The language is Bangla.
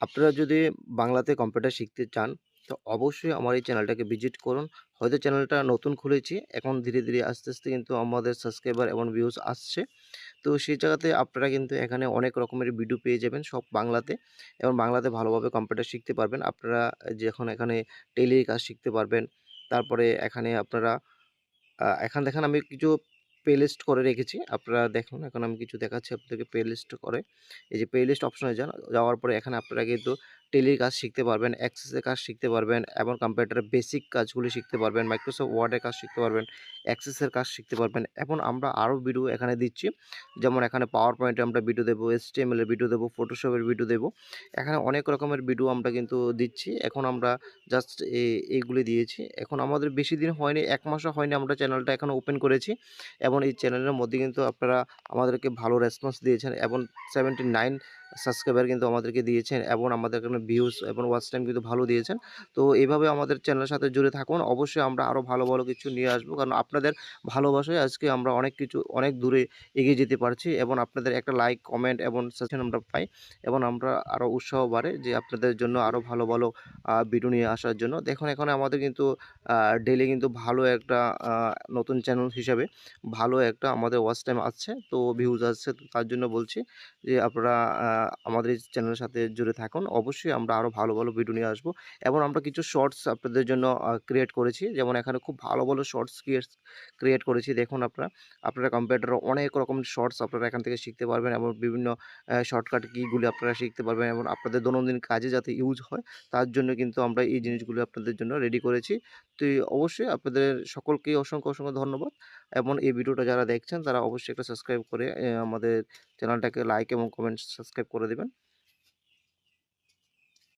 আপনারা যদি বাংলাতে কম্পিউটার শিখতে চান, তো অবশ্যই আমার এই চ্যানেলটাকে ভিজিট করুন। হয়তো চ্যানেলটা নতুন খুলেছি। এখন ধীরে, ধীরে আস্তে, আস্তে কিন্তু আমাদের সাবস্ক্রাইবার এবং ভিউজ আসছে। তো সেই জায়গাতে আপনারা কিন্তু এখানে অনেক রকমের ভিডিও পেয়ে যাবেন সব বাংলাতে এবং বাংলাতে ভালোভাবে কম্পিউটার শিখতে পারবেন। আপনারা যখন এখানে টেলির কাজ শিখতে পারবেন। তারপরে এখানে আপনারা এখান দেখেন আমি কিছু প্লেলিস্ট করে রেখেছি। আপনারা দেখুন, এখন আমি কিছু দেখাচ্ছি আপনাদেরকে প্লেলিস্ট করে। এই যে প্লেলিস্ট অপশনে যান। যাওয়ার পরে এখানে আপনারা কিন্তু টেলির কাজ শিখতে পারবেন, অ্যাক্সেসের কাজ শিখতে পারবেন এবং কম্পিউটারের বেসিক কাজগুলি শিখতে পারবেন, মাইক্রোসফট ওয়ার্ডের কাজ শিখতে পারবেন, অ্যাক্সেসের কাজ শিখতে পারবেন। এবং আমরা আরও ভিডিও এখানে দিচ্ছি। যেমন এখানে পাওয়ার পয়েন্টে আমরা ভিডিও দেবো, এর ভিডিও দেবো, ফটোশপের ভিডিও দেবো। এখানে অনেক রকমের ভিডিও আমরা কিন্তু দিচ্ছি। এখন আমরা জাস্ট এইগুলি দিয়েছি। এখন আমাদের বেশি দিন হয়নি, এক মাসও হয়নি আমরা চ্যানেলটা এখনও ওপেন করেছি। এবং এই চ্যানেলের মধ্যে কিন্তু আপনারা আমাদেরকে ভালো রেসপন্স দিয়েছেন এবং 79 সাবস্ক্রাইবার কিন্তু আমাদেরকে দিয়েছেন এবং আমাদের এখানে ভিউজ এবং ওয়াচ টাইম কিন্তু ভালো দিয়েছেন। তো এভাবে আমাদের চ্যানেলের সাথে জুড়ে থাকুন। অবশ্যই আমরা আরও ভালো, ভালো কিছু নিয়ে আসব। কারণ আপনাদের ভালোবাসায় আজকে আমরা অনেক কিছু অনেক দূরে এগিয়ে যেতে পারছি এবং আপনাদের একটা লাইক, কমেন্ট এবং সাজেশন আমরা পাই এবং আমরা আরও উৎসাহ বাড়ে যে আপনাদের জন্য আরও ভালো, ভালো ভিডিও নিয়ে আসার জন্য। দেখুন এখানে আমাদের কিন্তু ডেলি কিন্তু ভালো একটা নতুন চ্যানেল হিসাবে ভালো একটা আমাদের ওয়াচ টাইম আসছে। তো ভিউজ আসছে। তার জন্য বলছি যে আপনারা আমাদের চ্যানেলের সাথে জুড়ে থাকুন। অবশ্যই আমরা আরও ভালো, ভালো ভিডিও নিয়ে আসব এবং আমরা কিছু শর্টস আপনাদের জন্য ক্রিয়েট করেছি। যেমন এখানে খুব ভালো, ভালো শর্টস ক্রিয়েটস ক্রিয়েট করেছি। দেখুন আপনারা। আপনারা কম্পিউটারে অনেক রকম শর্টস আপনারা এখান থেকে শিখতে পারবেন এবং বিভিন্ন শর্টকাট কিগুলি আপনারা শিখতে পারবেন এবং আপনাদের দৈনন্দিন কাজে যাতে ইউজ হয় তার জন্য কিন্তু আমরা এই জিনিসগুলো আপনাদের জন্য রেডি করেছি। তো অবশ্যই আপনাদের সকলকেই অসংখ্য, অসংখ্য ধন্যবাদ এবং এই ভিডিওটা যারা দেখছেন তারা অবশ্যই একটা সাবস্ক্রাইব করে আমাদের চ্যানেলটাকে লাইক এবং কমেন্ট সাবস্ক্রাইব করে দিবেন।